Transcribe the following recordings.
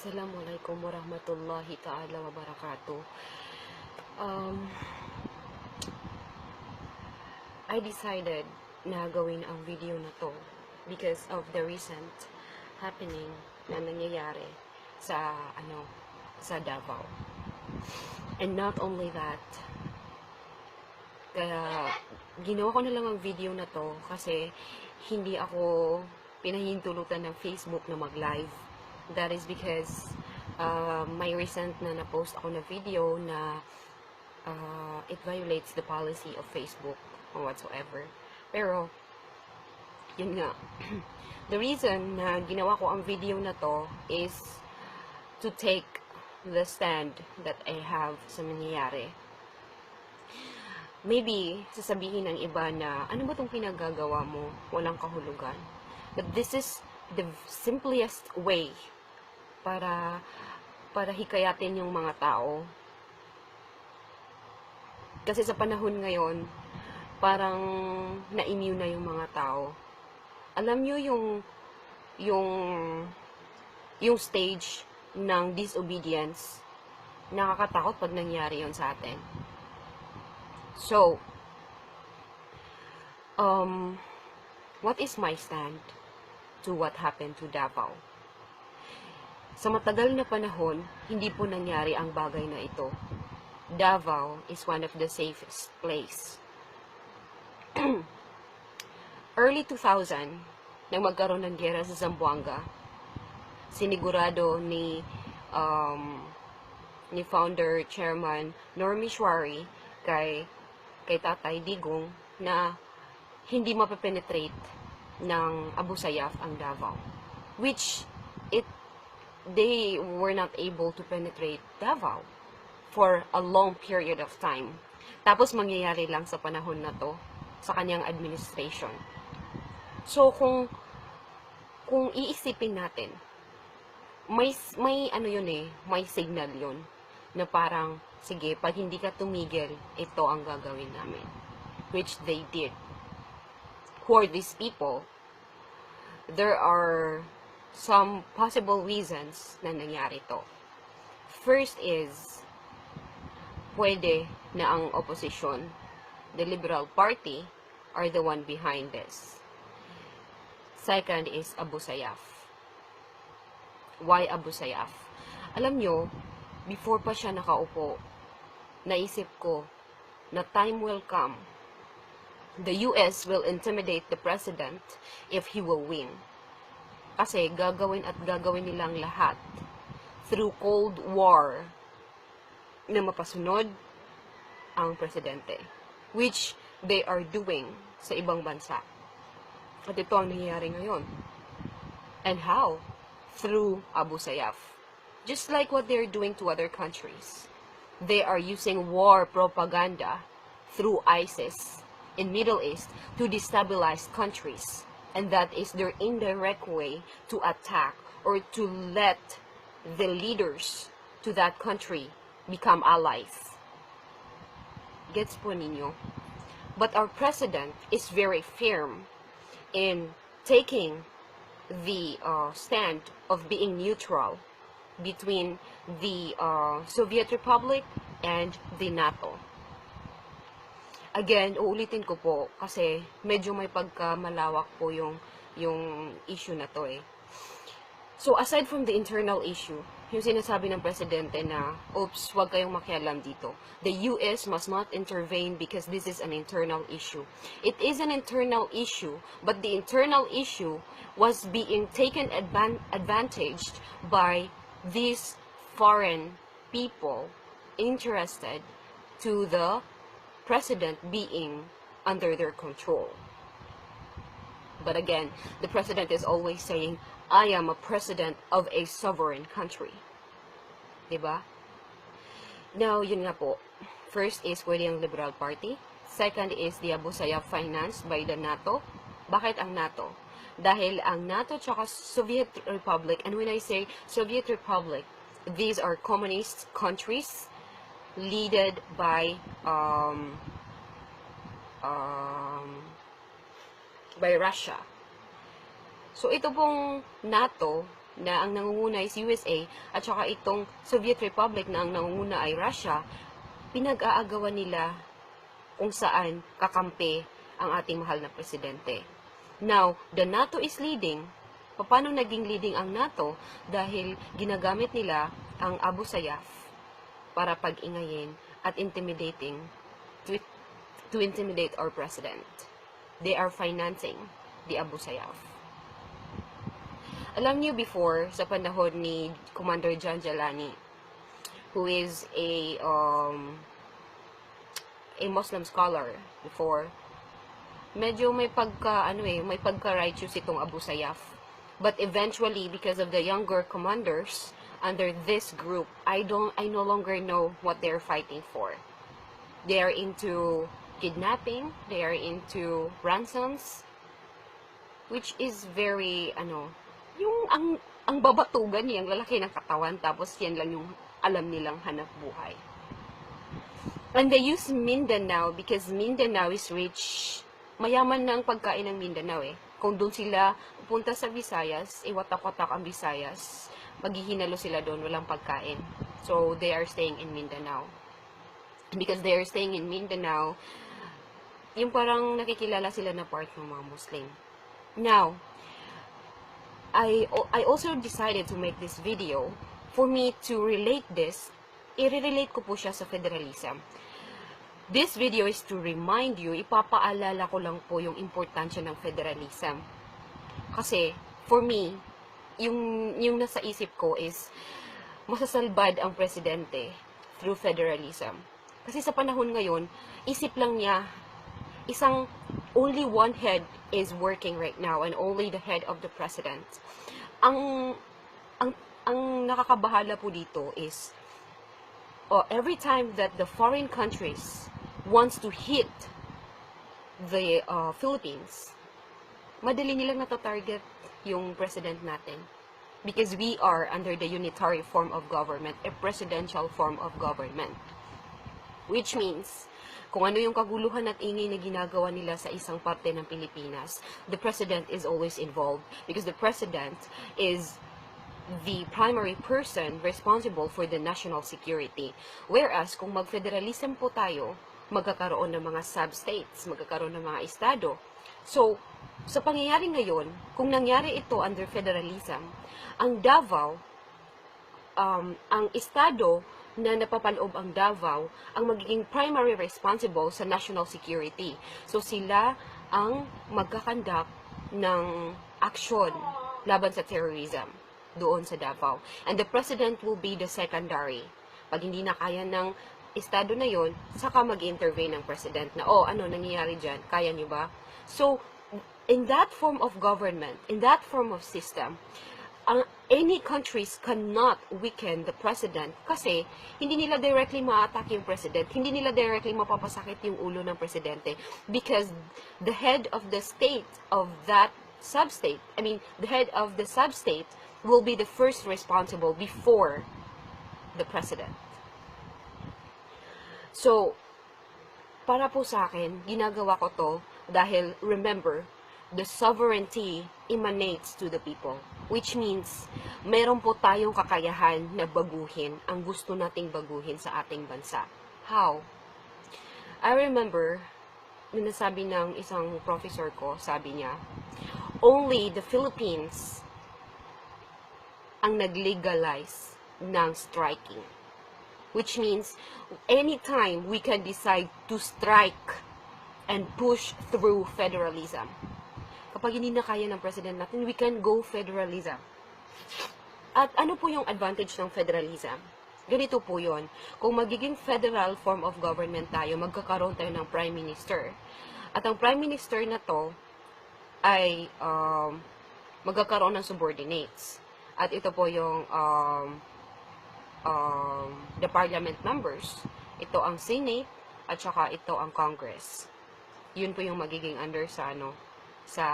Assalamualaikum warahmatullahi ta'ala wabarakatuh. Um, I decided na gawin ang video na to because of the recent happening na nangyayari sa ano sa Davao. And not only that, kaya ginawa ko na lang ang video na to kasi hindi ako pinahintulutan ng Facebook na mag-live. That is because uh, may recent na na-post ako na video na uh, it violates the policy of Facebook or whatsoever. Pero, yun nga. the reason na ginawa ko ang video na to is to take the stand that I have sa nangyayari. Maybe, sasabihin ng iba na, ano ba itong pinagagawa mo? Walang kahulugan. But this is the simplest way para para hikayatin yung mga tao. Kasi sa panahon ngayon, parang na-immune na yung mga tao. Alam nyo yung yung yung stage ng disobedience nakakatakot pag nangyari yon sa atin. So, um, what is my stand to what happened to Davao? Sa matagal na panahon, hindi po nangyari ang bagay na ito. Davao is one of the safest place. Early 2000, nang magkaroon ng gera sa Zamboanga, sinigurado ni um, ni founder chairman Normie Shwari kay kay Tatay Digong na hindi mapepenetrate ng Abu Sayyaf ang Davao which they were not able to penetrate Davao for a long period of time. Tapos mangyayari lang sa panahon na to sa kanyang administration. So kung kung iisipin natin may may ano yun eh may signal yun na parang sige pag hindi ka tumigil ito ang gagawin namin. Which they did. Who are these people? There are some possible reasons na nangyari to first is pwede na ang opposition the liberal party are the one behind this second is Abu Sayyaf why Abu Sayyaf alam nyo before pa siya nakaupo, naisip ko na time will come. The US will intimidate the president if he will win. Kasi gagawin at gagawin nilang lahat through Cold War na mapasunod ang presidente. Which they are doing sa ibang bansa. At ito ang nangyayari ngayon. And how? Through Abu Sayyaf just like what they're doing to other countries. They are using war propaganda through ISIS in Middle East to destabilize countries. And that is their indirect way to attack or to let the leaders to that country become allies. Gets po ninyo? But our president is very firm in taking the uh, stand of being neutral between the uh, Soviet Republic and the NATO. Again, uulitin ko po kasi medyo may pagkamalawak po yung yung issue na to eh. So aside from the internal issue, yung sinasabi ng presidente na, oops, wag kayong makialam dito. The US must not intervene because this is an internal issue. It is an internal issue, but the internal issue was being taken advan advantage by these foreign people interested to the president being under their control. But again, the president is always saying, I am a president of a sovereign country. Diba? Now, yun nga po. First is pwede ang Liberal Party. Second is the Abu Sayyaf financed by the NATO. Bakit ang NATO? Dahil ang NATO tsaka Soviet Republic, and when I say Soviet Republic, these are communist countries leaded by um, um, by Russia. So ito pong NATO na ang nangunguna is USA at saka itong Soviet Republic na ang nangunguna ay Russia, pinag-aagawan nila kung saan kakampi ang ating mahal na presidente. Now, the NATO is leading. Paano naging leading ang NATO? Dahil ginagamit nila ang Abu Sayyaf para pag-ingayin at intimidating to, to intimidate our president. They are financing the Abu Sayyaf. Alam niyo before, sa panahon ni Commander John Jalani, who is a um, a Muslim scholar before, medyo may pagka, ano eh, may pagka-righteous itong Abu Sayyaf. But eventually, because of the younger commanders under this group, I don't, I no longer know what they're fighting for. They are into kidnapping, they are into ransoms, which is very, ano, yung ang, ang babatugan niya, ang lalaki ng katawan, tapos yan lang yung alam nilang hanap buhay. And they use Mindanao because Mindanao is rich. Mayaman na ang pagkain ng Mindanao eh. Kung doon sila pupunta sa Visayas, iwatak-watak ang Visayas, maghihinalo sila doon, walang pagkain. So, they are staying in Mindanao. Because they are staying in Mindanao, yung parang nakikilala sila na part ng mga Muslim. Now, I, I also decided to make this video for me to relate this, i-relate ko po siya sa federalism. This video is to remind you, ipapaalala ko lang po yung importansya ng federalism. Kasi, for me, yung, yung nasa isip ko is, masasalbad ang presidente through federalism. Kasi sa panahon ngayon, isip lang niya, isang, only one head is working right now and only the head of the president. Ang, ang, ang nakakabahala po dito is, oh, every time that the foreign countries wants to hit the uh, Philippines, madali nilang natatarget yung president natin. Because we are under the unitary form of government, a presidential form of government. Which means, kung ano yung kaguluhan at ingay na ginagawa nila sa isang parte ng Pilipinas, the president is always involved because the president is the primary person responsible for the national security. Whereas, kung mag-federalism po tayo, magkakaroon ng mga sub-states, magkakaroon ng mga estado. So, sa pangyayari ngayon, kung nangyari ito under federalism, ang Davao, um, ang estado na napapaloob ang Davao, ang magiging primary responsible sa national security. So, sila ang magkakandak ng action laban sa terrorism doon sa Davao. And the president will be the secondary. Pag hindi na kaya ng estado na yon, saka mag-intervene ng president na, oh, ano nangyayari dyan? Kaya nyo ba? So, in that form of government, in that form of system, ang any countries cannot weaken the president kasi hindi nila directly ma-attack yung president, hindi nila directly mapapasakit yung ulo ng presidente because the head of the state of that sub-state, I mean, the head of the sub-state will be the first responsible before the president. So, para po sa akin, ginagawa ko to dahil remember, the sovereignty emanates to the people. Which means, meron po tayong kakayahan na baguhin ang gusto nating baguhin sa ating bansa. How? I remember, nung nasabi ng isang professor ko, sabi niya, only the Philippines ang nag-legalize ng striking. Which means, anytime we can decide to strike and push through federalism. Kapag hindi na kaya ng president natin, we can go federalism. At ano po yung advantage ng federalism? Ganito po yon. Kung magiging federal form of government tayo, magkakaroon tayo ng prime minister. At ang prime minister na to ay um, magkakaroon ng subordinates. At ito po yung um, um, the parliament members. Ito ang Senate at saka ito ang Congress. Yun po yung magiging under sa ano sa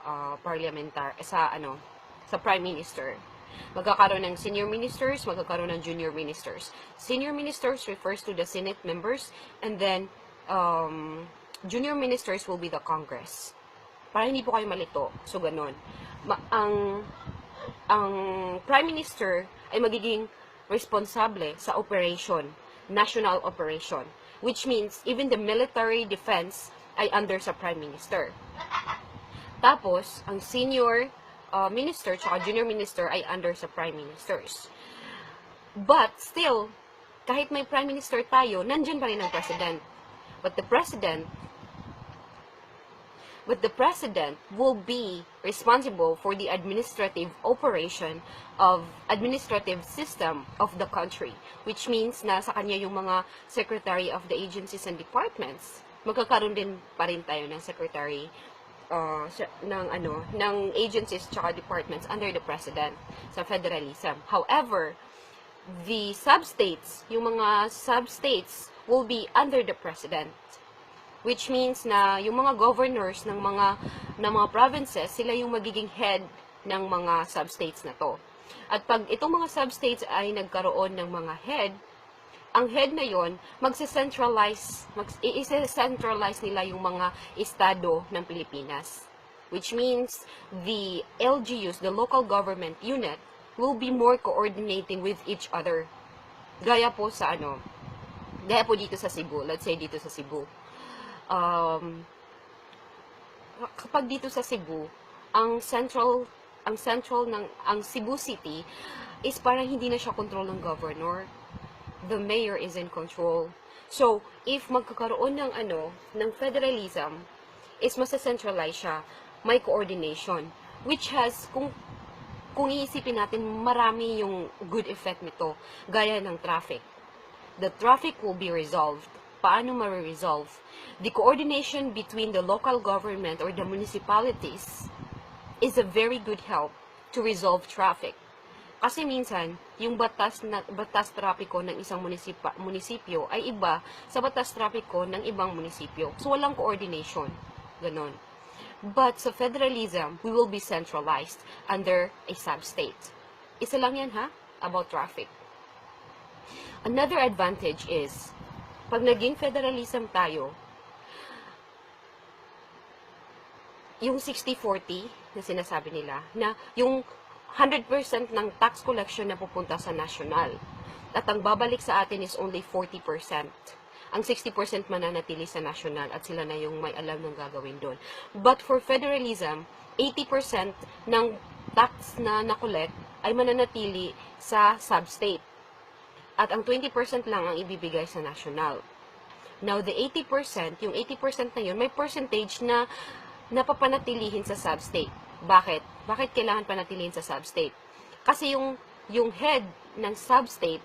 uh, parliamentar sa ano sa prime minister. Magkakaroon ng senior ministers, magkakaroon ng junior ministers. Senior ministers refers to the Senate members and then um, junior ministers will be the Congress. Para hindi po kayo malito. So, ganun. Ma- ang ang Prime Minister ay magiging responsable sa operation, national operation, which means even the military defense ay under sa Prime Minister. Tapos, ang senior uh, minister tsaka junior minister ay under sa prime ministers. But still, kahit may prime minister tayo, nandyan pa rin ang president. But the president but the president will be responsible for the administrative operation of administrative system of the country which means na sa kanya yung mga secretary of the agencies and departments magkakaroon din pa rin tayo ng secretary uh, ng ano ng agencies tsaka departments under the president sa federalism however the substates yung mga substates will be under the president which means na yung mga governors ng mga ng mga provinces sila yung magiging head ng mga substates na to. At pag itong mga substates ay nagkaroon ng mga head, ang head na yon magse-centralize, mag, i-centralize nila yung mga estado ng Pilipinas. Which means the LGUs, the local government unit, will be more coordinating with each other. Gaya po sa ano, gaya po dito sa Cebu, let's say dito sa Cebu um, kapag dito sa Cebu, ang central ang central ng ang Cebu City is parang hindi na siya control ng governor. The mayor is in control. So, if magkakaroon ng ano, ng federalism, is masa-centralize siya, may coordination, which has, kung kung iisipin natin, marami yung good effect nito, gaya ng traffic the traffic will be resolved. Paano ma-resolve? The coordination between the local government or the municipalities is a very good help to resolve traffic. Kasi minsan, yung batas na batas trapiko ng isang munisipa, munisipyo ay iba sa batas trapiko ng ibang munisipyo. So walang coordination. Ganon. But sa federalism, we will be centralized under a sub-state. Isa lang yan ha, about traffic. Another advantage is, pag naging federalism tayo, yung 60-40 na sinasabi nila, na yung 100% ng tax collection na pupunta sa national. At ang babalik sa atin is only 40%. Ang 60% mananatili sa national at sila na yung may alam ng gagawin doon. But for federalism, 80% ng tax na nakolekt ay mananatili sa sub-state at ang 20% lang ang ibibigay sa national. Now, the 80%, yung 80% na yun, may percentage na napapanatilihin sa substate. Bakit? Bakit kailangan panatilihin sa substate? Kasi yung, yung head ng substate,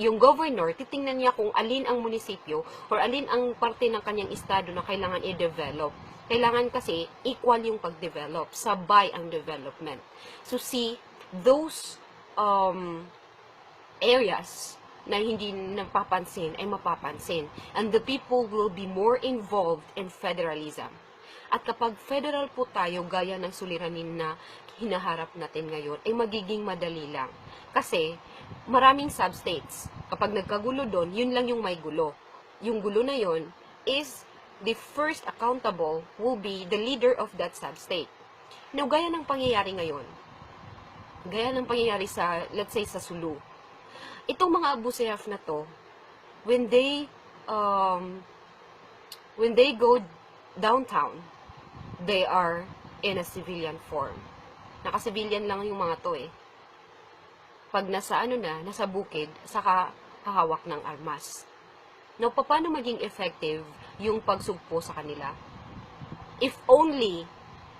yung governor, titingnan niya kung alin ang munisipyo or alin ang parte ng kanyang estado na kailangan i-develop. Kailangan kasi equal yung pag-develop, sabay ang development. So see, those um, areas na hindi napapansin ay mapapansin. And the people will be more involved in federalism. At kapag federal po tayo, gaya ng suliranin na hinaharap natin ngayon, ay magiging madali lang. Kasi, maraming substates. Kapag nagkagulo doon, yun lang yung may gulo. Yung gulo na yun is the first accountable will be the leader of that substate. Now, gaya ng pangyayari ngayon, gaya ng pangyayari sa, let's say, sa Sulu, itong mga Abu Sayyaf na to, when they, um, when they go downtown, they are in a civilian form. Naka-civilian lang yung mga to eh. Pag nasa ano na, nasa bukid, saka hahawak ng armas. Now, paano maging effective yung pagsugpo sa kanila? If only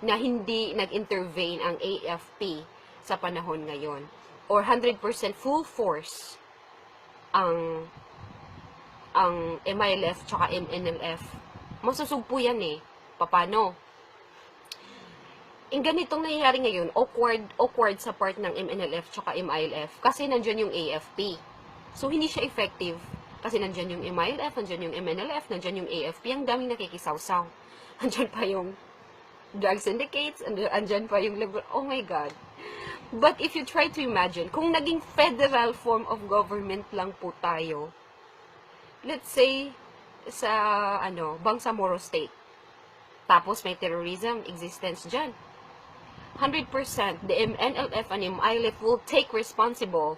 na hindi nag-intervene ang AFP sa panahon ngayon or 100% full force ang ang MILF tsaka MNLF. Masusugpo yan eh. Paano? Yung ganitong nangyayari ngayon, awkward, awkward sa part ng MNLF tsaka MILF kasi nandyan yung AFP. So, hindi siya effective kasi nandyan yung MILF, nandyan yung MNLF, nandyan yung AFP, ang daming nakikisawsaw. Nandyan pa yung drug syndicates, and andyan pa yung liberal, oh my God. But if you try to imagine, kung naging federal form of government lang po tayo, let's say, sa, ano, Bangsamoro State, tapos may terrorism existence dyan. 100% the MNLF and MILF will take responsible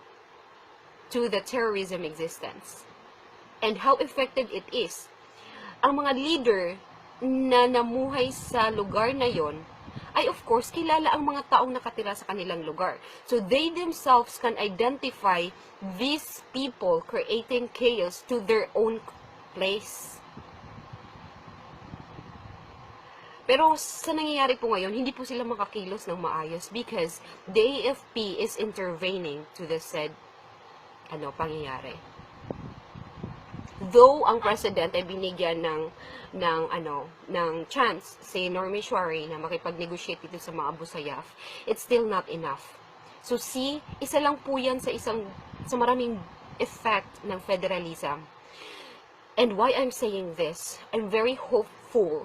to the terrorism existence and how effective it is. Ang mga leader na namuhay sa lugar na yon ay of course kilala ang mga taong nakatira sa kanilang lugar. So they themselves can identify these people creating chaos to their own place. Pero sa nangyayari po ngayon, hindi po sila makakilos ng maayos because the AFP is intervening to the said ano, pangyayari. Though ang president ay binigyan ng ng ano, ng chance si Normie Shuari na makipag-negotiate dito sa mga Abu Sayyaf, it's still not enough. So see, isa lang po yan sa isang sa maraming effect ng federalism. And why I'm saying this, I'm very hopeful,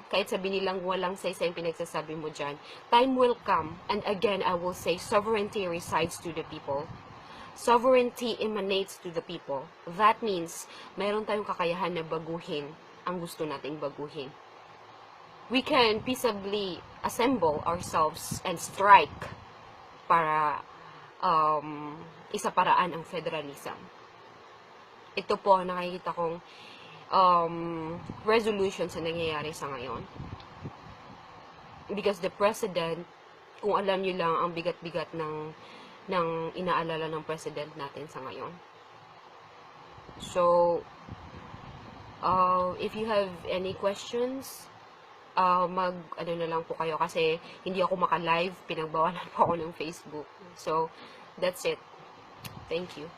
kahit sabi nilang walang say-say yung pinagsasabi mo dyan, time will come, and again, I will say, sovereignty resides to the people. Sovereignty emanates to the people. That means, meron tayong kakayahan na baguhin ang gusto nating baguhin. We can peaceably assemble ourselves and strike para um, isa paraan ang federalism. Ito po ang nakikita kong um, resolution sa nangyayari sa ngayon. Because the president, kung alam niyo lang ang bigat-bigat ng ng inaalala ng president natin sa ngayon. So, uh, if you have any questions, uh, mag, ano na lang po kayo kasi hindi ako maka-live, pinagbawalan po ako ng Facebook. So, that's it. Thank you.